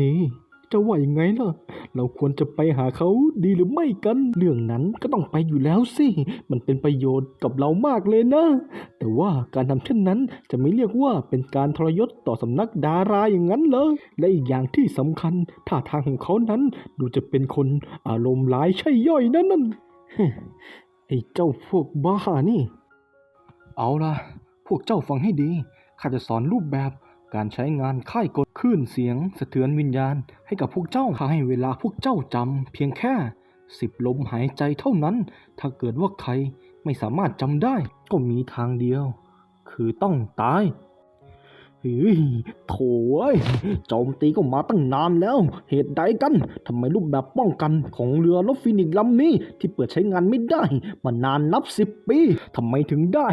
นี่จะว่ายังไงล่ะ เราควรจะไปหาเขาดีหรือไม่กัน เรื่องนั้นก็ต้องไปอยู่แล้วสิ มันเป็นประโยชน์กับเรามากเลยนะ แต่ว่าการทำเช่นนั้นจะไม่เรียกว่าเป็นการทรยศต่อสำนักดาราอย่างนั้นเหรอ และอีกอย่างที่สำคัญท่าทางของเขานั้นดูจะเป็นคนอารมณ์ร้ายใช่ย่อยนั่นนั่นไอ้เจ้าพวกบ้านี่ เอาล่ะ พวกเจ้าฟังให้ดี ข้าจะสอนรูปแบบ การใช้งานค่ายกดคลื่นเสียงสะเทือนวิญญาณให้กับพวกเจ้าข้าให้เวลาพวกเจ้าจำเพียงแค่สิบลมหายใจเท่านั้น ถ้าเกิดว่าใครไม่สามารถจำได้ ก็มีทางเดียว คือต้องตายเฮ้ย โถ่เอ้ยโจมตีก็มาตั้งนานแล้ว เหตุใดกันทำไมรูปแบบป้องกันของเรือรบฟินิกส์ลำนี้ที่เปิดใช้งานไม่ได้ มานานนับสิบปีทำไมถึงได้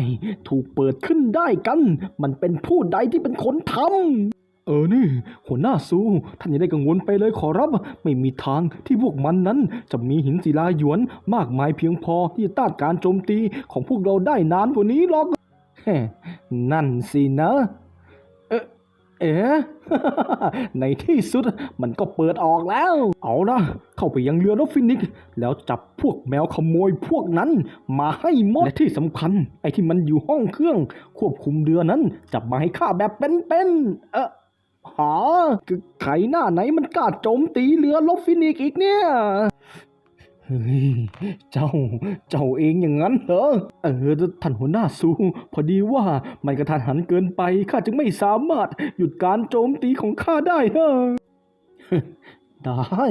ถูกเปิดขึ้นได้กัน มันเป็นผู้ใดที่เป็นคนทำเออนี่หัวหน้าซูท่านอย่าได้กังวลไปเลยขอรับ ไม่มีทางที่พวกมันนั้น จะมีหินศิลาหยวนมากมายเพียงพอที่จะต้านการโจมตีของพวกเราได้นานกว่านี้หรอกแฮนั่นสินะ เอ๊ะในที่สุดมันก็เปิดออกแล้ว เอานะเข้าไปยังเรือรบฟินิกซ์แล้วจับพวกแมวขโมยพวกนั้นมาให้หมดและที่สำคัญ ไอ้ที่มันอยู่ห้องเครื่อง ควบคุมเรือนั้น จับมาให้ข้าแบบเป็นๆเออหาคือใครหน้าไหนมันกล้าโจมตีเรือรบฟินิกซ์อีกเนี่ย เจ้า เจ้าเองอย่างนั้นเหรอ เออ ท่านหัวหน้าสูพอดีว่ามันกระทันหันเกินไป ข้าจึงไม่สามารถหยุดการโจมตีของข้าได้นะได้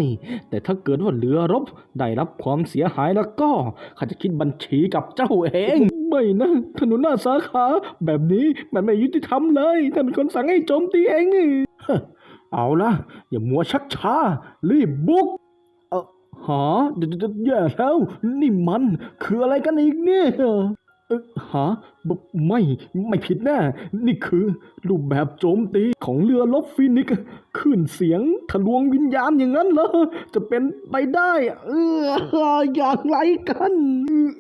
แต่ถ้าเกิดว่าเรือรบ ได้รับความเสียหายแล้วก็ ข้าจะคิดบัญชีกับเจ้าเอง ไม่นะท่านหัวหน้าสาขา แบบนี้มันไม่ยุติธรรมเลย ท่านเป็นคนสั่งให้โจมตีเองนี่เอาละอย่ามัวชักช้า รีบบุก หาเดี๋ยวเดี๋ยวแย่แล้ว นี่มันคืออะไรกันอีกเนี่ยเออหาไม่ไม่ผิดแน่ นี่คือรูปแบบโจมตีของเรือลบฟินิกขึ้นเสียงทะลวงวิญญาณอย่างนั้นเหรอ จะเป็นไปได้ เอออย่างไรกัน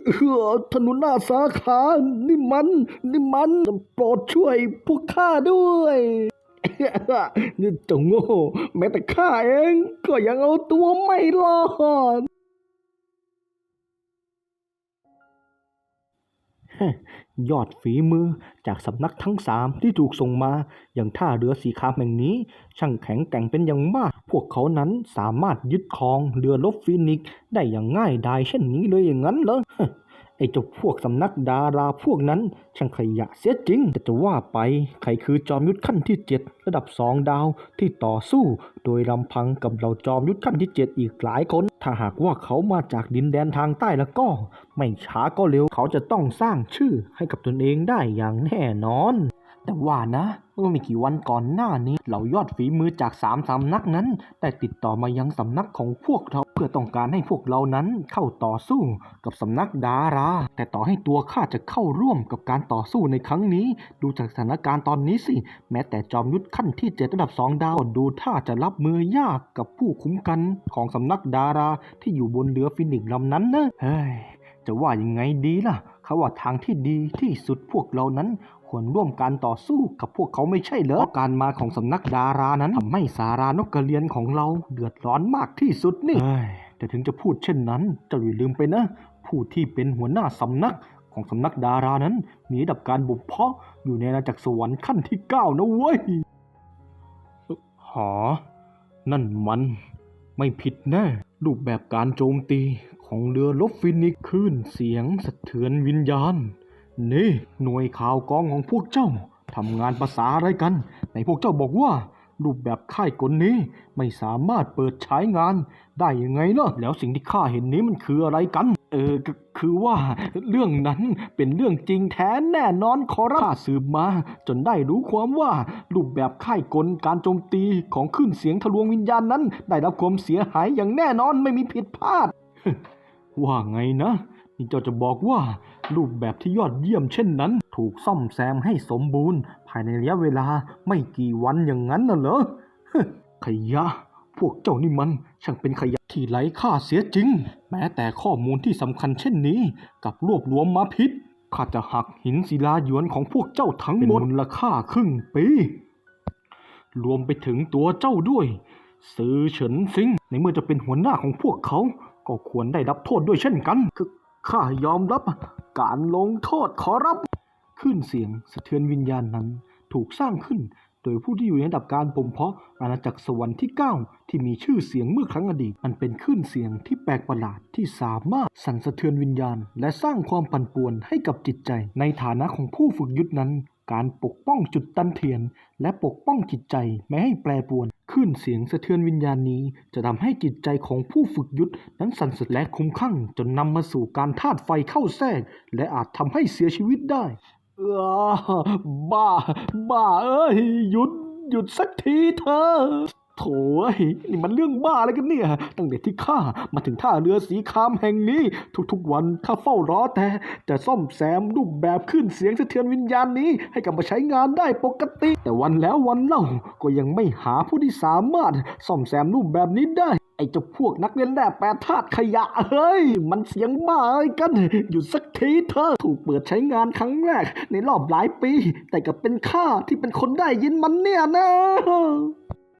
เออถนนหน้าสาขา นี่มัน นี่มันโปรดช่วยพวกข้าด้วย นี่จ้าโง่แม้แต่ข้าเองก็ยังเอาตัวไม่รอดยอดฝีมือจากสำนักทั้งสามที่ถูกส่งมาอย่างท่าเรือสีครามแห่งนี้ ช่างแข็งแกร่งเป็นอย่างมาก พวกเขานั้นสามารถยึดครองเรือรบฟินิกได้อย่างง่ายดายเช่นนี้เลยอย่างนั้นเหรอ ไอ้เจ้าพวกสำนักดาราพวกนั้นช่างขยะเสียจริง แต่จะว่าไปใครคือจอมยุทธขั้นที่เจ็ดระดับสองดาวที่ต่อสู้ โดยลำพังกับเราจอมยุทธขั้นที่เจ็ดอีกหลายคน ถ้าหากว่าเขามาจากดินแดนทางใต้แล้วก็ ไม่ช้าก็เร็วเขาจะต้องสร้างชื่อให้กับตนเองได้อย่างแน่นอน แต่ว่านะเมื่อไม่กี่วันก่อนหน้านี้ เหล่ายอดฝีมือจากสามสำนักนั้นได้ติดต่อมายังสำนักของพวกเราเพื่อต้องการให้พวกเรานั้นเข้าต่อสู้กับสำนักดารา แต่ต่อให้ตัวข้าจะเข้าร่วมกับการต่อสู้ในครั้งนี้ ดูจากสถานการณ์ตอนนี้สิ แม้แต่จอมยุทธขั้นที่เจ็ดระดับสองดาวดูท่าจะรับมือยากกับผู้คุ้มกันของสำนักดาราที่อยู่บนเรือฟินิกลำนั้นนะเฮ้ยจะว่ายังไงดีล่ะเขาว่าทางที่ดีที่สุดพวกเรานั้น ควรร่วมการต่อสู้กับพวกเขาไม่ใช่เหรอเพราะการมาของสำนักดารานั้นทำให้สารานกกระเรียนของเราเดือดร้อนมากที่สุดนี่แต่ถึงจะพูดเช่นนั้นเจ้าอย่าลืมไปนะ ผู้ที่เป็นหัวหน้าสำนักของสำนักดารานั้น มีระดับการบ่มเพาะอยู่ในอาณาจักรสวรรค์ขั้นที่เก้านะเว้ยหานั่นมันไม่ผิดแน่รูปแบบการโจมตีของเรือลบฟินิกซ์คลื่นเสียงสะเทือนวิญญาณ นี่ หน่วยข่าวกองของพวกเจ้าทำงานภาษาอะไรกันไหนพวกเจ้าบอกว่า รูปแบบค่ายกลนี้ไม่สามารถเปิดใช้งาน ได้ยังไงล่ะแล้วสิ่งที่ข้าเห็นนี้มันคืออะไรกัน เออคือว่าเรื่องนั้นเป็นเรื่องจริงแท้แน่นอนขอรับข้าสืบมา จนได้รู้ความว่า รูปแบบค่ายกลการโจมตีของคลื่นเสียงทะลวงวิญญาณนั้น ได้รับความเสียหายอย่างแน่นอนไม่มีผิดพลาด ว่าไงนะ นี่เจ้าจะบอกว่า รูปแบบที่ยอดเยี่ยมเช่นนั้น ถูกซ่อมแซมให้สมบูรณ์ ภายในระยะเวลาไม่กี่วันอย่างนั้นน่ะเหรอขยะ พวกเจ้านี่มันช่างเป็นขยะที่ไร้ค่าเสียจริง แม้แต่ข้อมูลที่สำคัญเช่นนี้กับรวบรวมมาผิดข้าจะหักหินศิลาหยวนของพวกเจ้าทั้งหมดมูลค่าครึ่งปีรวมไปถึงตัวเจ้าด้วย ซื้อเฉินซิงในเมื่อจะเป็นหัวหน้าของพวกเขา ก็ควรได้รับโทษด้วยเช่นกัน คือ ข้ายอมรับการลงโทษขอรับคลื่นเสียงสะเทือนวิญญาณนั้นถูกสร้างขึ้น โดยผู้ที่อยู่ในระดับการบ่มเพาะอาณาจักรสวรรค์ที่ 9 ที่มีชื่อเสียงเมื่อครั้งอดีต มันเป็นคลื่นเสียงที่แปลกประหลาดที่สามารถสั่นสะเทือนวิญญาณ และสร้างความปั่นป่วนให้กับจิตใจ ในฐานะของผู้ฝึกยุทธนั้น การปกป้องจุดตันเทียน และปกป้องจิตใจไม่ให้แปรปรวน คลื่นเสียงสะเทือนวิญญาณนี้จะทำให้จิตใจของผู้ฝึกยุทธนั้นสั่นสะและคุ้มขั่งจนนำมาสู่การธาตุไฟเข้าแทรก และอาจทำให้เสียชีวิตได้เออบ้า บ้าเอ้ยหยุดหยุดสักทีเถอะ โถ่เอ้ยนี่มันเรื่องบ้าอะไรกันเนี่ย ตั้งแต่ที่ข้ามาถึงท่าเรือสีคามแห่งนี้ ทุกๆวันข้าเฝ้ารอแต่จะซ่อมแซมรูปแบบขึ้นเสียงสะเทือนวิญญาณนี้ ให้กลับมาใช้งานได้ปกติ แต่วันแล้ววันเล่าก็ยังไม่หาผู้ที่สามารถซ่อมแซมรูปแบบนี้ได้ไอ้เจ้าพวกนักเรียนแร่แปรธาตุขยะเฮ้ย มันเสียงบ้าอะไรกันหยุดสักทีเถอะถูกเปิดใช้งานครั้งแรก ในรอบหลายปี แต่ก็เป็นข้าที่เป็นคนได้ยินมันเนี่ยนะ